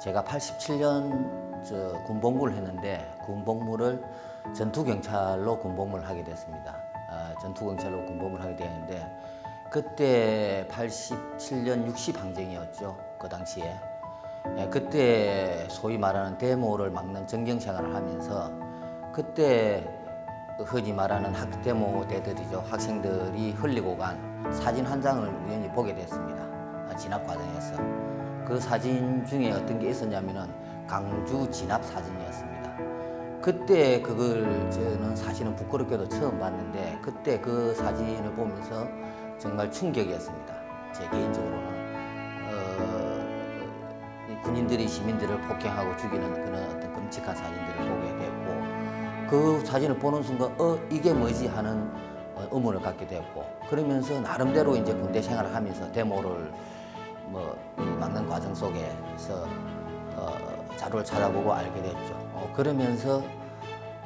제가 87년 저 군복무를 했는데 군복무를 전투경찰로 군복무를 하게 됐습니다. 아, 전투경찰로 군복무를 하게 되었는데 그때 87년 60 항쟁이었죠. 그 당시에. 예, 그때 소위 말하는 데모를 막는 정경 생활을 하면서 그때 흔히 말하는 학데모 대들이죠. 학생들이 흘리고 간 사진 한 장을 우연히 보게 됐습니다. 아, 진압 과정에서. 그 사진 중에 어떤 게 있었냐면은 강주 진압 사진이었습니다. 그때 그걸 저는 사실은 부끄럽게도 처음 봤는데 그때 그 사진을 보면서 정말 충격이었습니다. 제 개인적으로는 어, 이 군인들이 시민들을 폭행하고 죽이는 그런 그 사진을 보는 순간 어 이게 뭐지 하는 어, 의문을 갖게 되었고 그러면서 나름대로 이제 군대 생활을 하면서 데모를 뭐이 막는 과정 속에서 어, 자료를 찾아보고 알게 됐죠. 어, 그러면서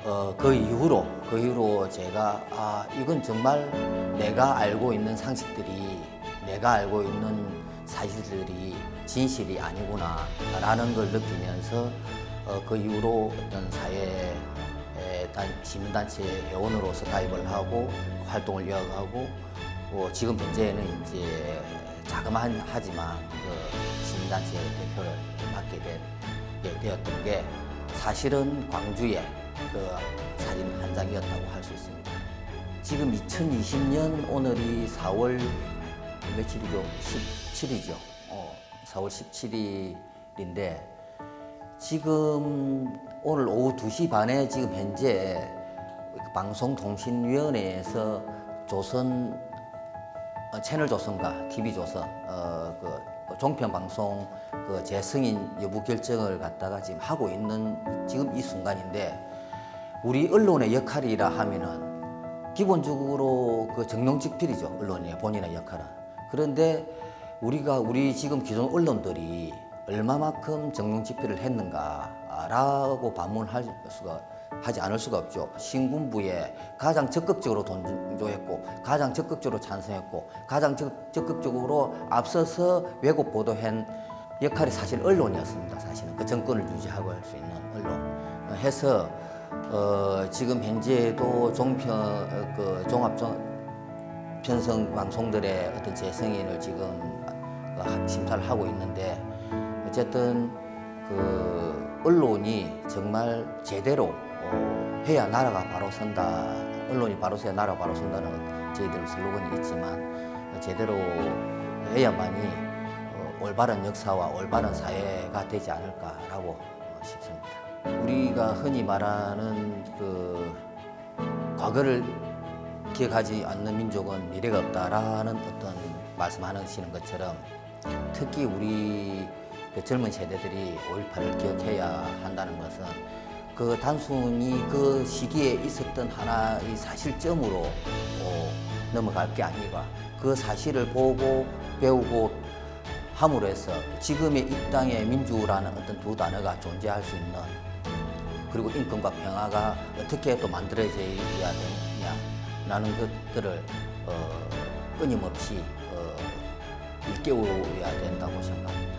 어, 그 이후로 그 이후로 제가 아 이건 정말 내가 알고 있는 상식들이 내가 알고 있는 사실들이 진실이 아니구나라는 걸 느끼면서 어, 그 이후로 어떤 사회 시민단체 회원으로서 가입을 하고 활동을 이어가고 어, 지금 현재는 이제 자그마한 하지만 그 시민단체 대표를 맡게 된, 게 되었던 게 사실은 광주의 그 사진 한 장이었다고 할 수 있습니다. 지금 2020년 오늘이 4월 며칠이죠? 17이죠. 어, 4월 17일인데 지금 오늘 오후 2시 반에 지금 현재 방송통신위원회에서 조선 어, 채널 조선과 TV 조선 어, 그 종편 방송 그 재승인 여부 결정을 갖다가 지금 하고 있는 지금 이 순간인데 우리 언론의 역할이라 하면은 기본적으로 그 정론직필이죠 언론의 본인의 역할은. 그런데 우리가 우리 지금 기존 언론들이 얼마만큼 정론집필을 했는가라고 반문할 수가 하지 않을 수가 없죠. 신군부에 가장 적극적으로 동조했고, 가장 적극적으로 찬성했고, 가장 적, 적극적으로 앞서서 왜곡 보도한 역할이 사실 언론이었습니다. 사실은 그 정권을 유지하고 할 수 있는 언론. 어, 해서 어, 지금 현재도 종편 어, 그 종합 종, 편성 방송들의 어떤 재승인을 지금 그 하- 심사를 하고 있는데 어쨌든 그 언론이 정말 제대로 어, 해야 나라가 바로 선다. 언론이 바로 서야 나라가 바로 선다는 저희들 슬로건이 있지만 어, 제대로 해야만이 어, 올바른 역사와 올바른 사회가 되지 않을까라고 어, 싶습니다. 우리가 흔히 말하는 그 과거를 기억하지 않는 민족은 미래가 없다라는 어떤 말씀하시는 것처럼 특히 우리 그 젊은 세대들이 5.18을 기억해야 한다는 것은 그 단순히 그 시기에 있었던 하나의 사실점으로 어, 넘어갈 게 아니라 그 사실을 보고 배우고 함으로 해서 지금의 이 땅에 민주라는 어떤 두 단어가 존재할 수 있는 그리고 인권과 평화가 어떻게 또 만들어져야 되느냐라는 것들을 어, 끊임없이 어, 일깨워야 된다고 생각합니다.